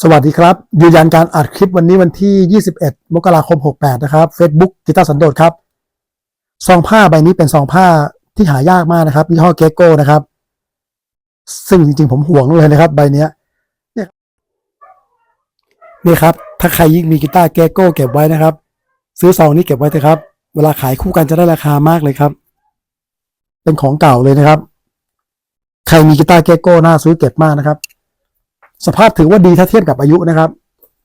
สวัสดีครับยืนยันการอัดคลิปวันนี้วันที่ 21 มกราคม 68 นะครับ Facebook กีตาร์สันโดษครับ ซองผ้าใบนี้เป็นซองผ้าที่หายากมากนะครับยี่ห้อเกโก้นะครับ ซึ่งจริงๆ ผมห่วงเลยนะครับ ใบเนี้ยเนี่ยนี่ครับ ถ้าใครยิ่งมีกีตาร์เกโก้เก็บไว้นะครับ ซื้อซองนี้เก็บไว้เถอะครับ เวลาขายคู่กันจะได้ราคามากเลยครับ เป็นของเก่าเลยนะครับ ใครมีกีตาร์เกโก้น่าซื้อเก็บมากนะครับ สภาพถือว่าดีถ้าเทียบกับอายุนะครับ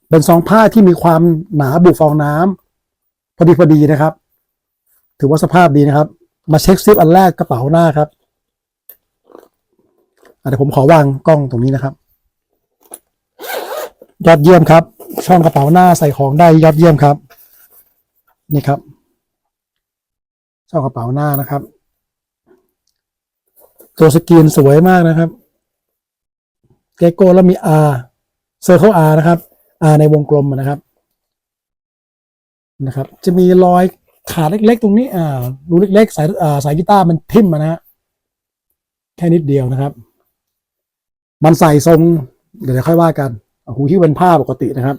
เป็นซองผ้าที่มีความหนาบุฟองน้ำพอดีพอดีนะครับ ถือว่าสภาพดีนะครับ มาเช็คซิปอันแรกกระเป๋าหน้าครับเดี๋ยวผมขอวางกล้องตรงนี้นะครับ ยอดเยี่ยมครับ ช่องกระเป๋าหน้าใส่ของได้ยอดเยี่ยมครับ นี่ครับ ช่องกระเป๋าหน้านะครับ ตัวสกรีนสวยมากนะครับ เกโก้แล้วมี R Circle R นะครับ R ในวงกลมนะครับนะครับ จะมีรอยขาดเล็ก ๆ ตรงนี้อ่ารูเล็กๆสายอ่าสายกีตาร์มันทิ่มมานะฮะแค่นิดเดียวนะครับ มันใส่ทรง เดี๋ยวค่อยว่ากันหูที่เป็นผ้าปกตินะครับ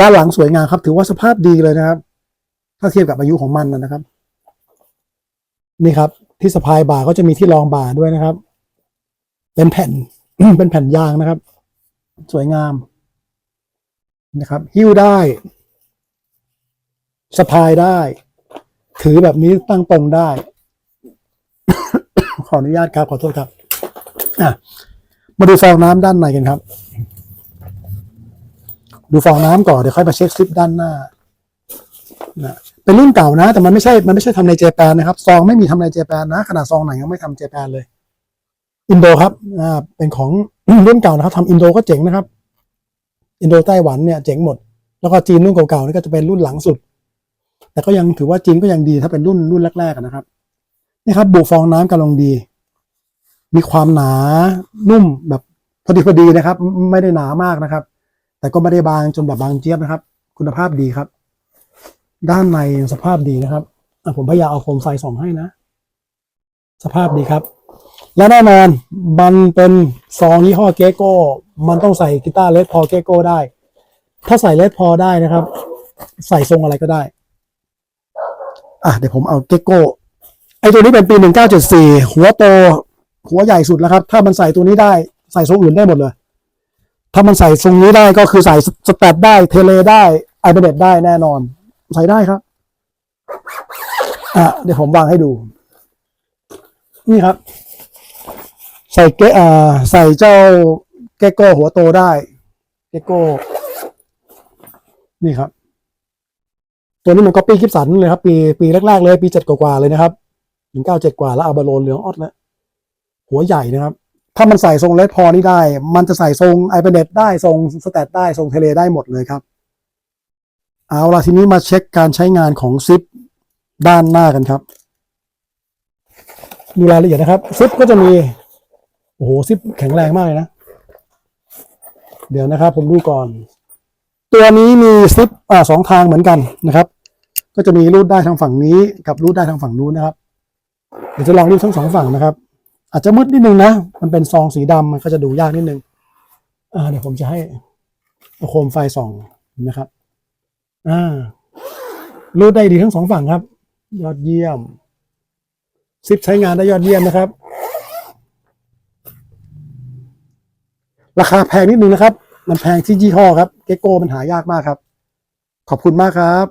ด้านหลังสวยงามครับ ถือว่าสภาพดีเลยนะครับ ถ้าเทียบกับอายุของมันนะครับ นี่ครับ ที่สะพายบ่าก็จะมีที่รองบ่าด้วยนะครับ เป็นแผ่น เป็นแผ่นยางนะครับ สวยงามนะครับ หิ้วได้สะพายได้ ถือแบบนี้ตั้งตรงได้ ขออนุญาตครับ ขอโทษครับมาดูฟองน้ำด้านในกันครับ ดูฟองน้ำก่อนเดี๋ยวค่อยมาเช็คซิปด้านหน้านะเป็นรุ่นเก่านะ แต่มันไม่ใช่ มันไม่ใช่ทำในเจแปนนะครับ ซองไม่มีทำในเจแปนนะ ขนาดซองไหนยังไม่ทำเจแปนเลย อินโดครับอ่าเป็นของรุ่นเก่านะครับทำอินโดก็เจ๋งนะครับ อินโดไต้หวันเนี่ยเจ๋งหมด แล้วก็จีนรุ่นเก่าๆนี่ก็จะเป็นรุ่นหลังสุด แต่ก็ยังถือว่าจีนก็ยังดีถ้าเป็นรุ่นรุ่นแรกๆนะครับนี่ครับบุฟองน้ำกำลังดี มีความหนานุ่มแบบพอดีพอดีนะครับ ไม่ได้หนามากนะครับ แต่ก็ไม่ได้บางจนแบบบางเจี๊ยบนะครับ คุณภาพดีครับ ด้านในสภาพดีนะครับผมพยายามเอาโคมไฟส่องให้นะ สภาพดีครับ และแน่นอนมันเป็นซองยี่ห้อเกโก้ มันต้องใส่กีตาร์เลดพอเกโก้ได้ ถ้าใส่เลดพอได้นะครับ ใส่ทรงอะไรก็ได้ อะเดี๋ยวผมเอาเกโก้ไอตัวนี้เป็นปี 1974 หัวโต หัวใหญ่สุดแล้วครับ ถ้ามันใส่ตัวนี้ได้ใส่ทรงอื่นได้หมดเลย ถ้ามันใส่ทรงนี้ได้ก็คือใส่สแตทได้เทเลได้ไอเบเดตได้แน่นอน ใส่ได้ครับอะเดี๋ยวผมวางให้ดู นี่ครับ ใส่เกอ่าใส่เจ้าเกโก้หัวโตได้ เกโก้ นี่ครับ ตัวนี้มันก็ปีกิฟสันเลยครับ ปีปีแรกๆเลยปีเจ็ดกว่าๆเลยนะครับถึงเก้าเจ็ดกว่าแล้วอาบาโลนเหลืองออดแล้วหัวใหญ่นะครับ ถ้ามันใส่ทรงเลดพอนี่ได้ มันจะใส่ทรงไอเ d เ t ได้ทรงสแตทได้ทรงเทเลได้หมดเลยครับ เอาละทีนี้มาเช็คการใช้งานของซิปด้านหน้ากันครับ มีรายละเอียดนะครับซิปก็จะมี โอ้โหซิปแข็งแรงมากเลยนะ เดี๋ยวนะครับ ผมดูก่อน ตัวนี้มีซิปอ่าสองทางเหมือนกันนะครับ ก็จะมีรูดได้ทางฝั่งนี้ กับรูดได้ทางฝั่งนู้นนะครับ เดี๋ยวจะลองรูดทั้งสองฝั่งนะครับ อาจจะมืดนิดนึงนะ มันเป็นซองสีดำมันก็จะดูยากนิดนึงอ่าเดี๋ยวผมจะให้โคมไฟส่องนะครับ อ่า รูดได้ดีทั้งสองฝั่งครับ ยอดเยี่ยม ซิปใช้งานได้ยอดเยี่ยมนะครับ ราคาแพงนิดนึงนะครับ มันแพงที่ยี่ห้อครับ เกโก้มันหายากมากครับ ขอบคุณมากครับ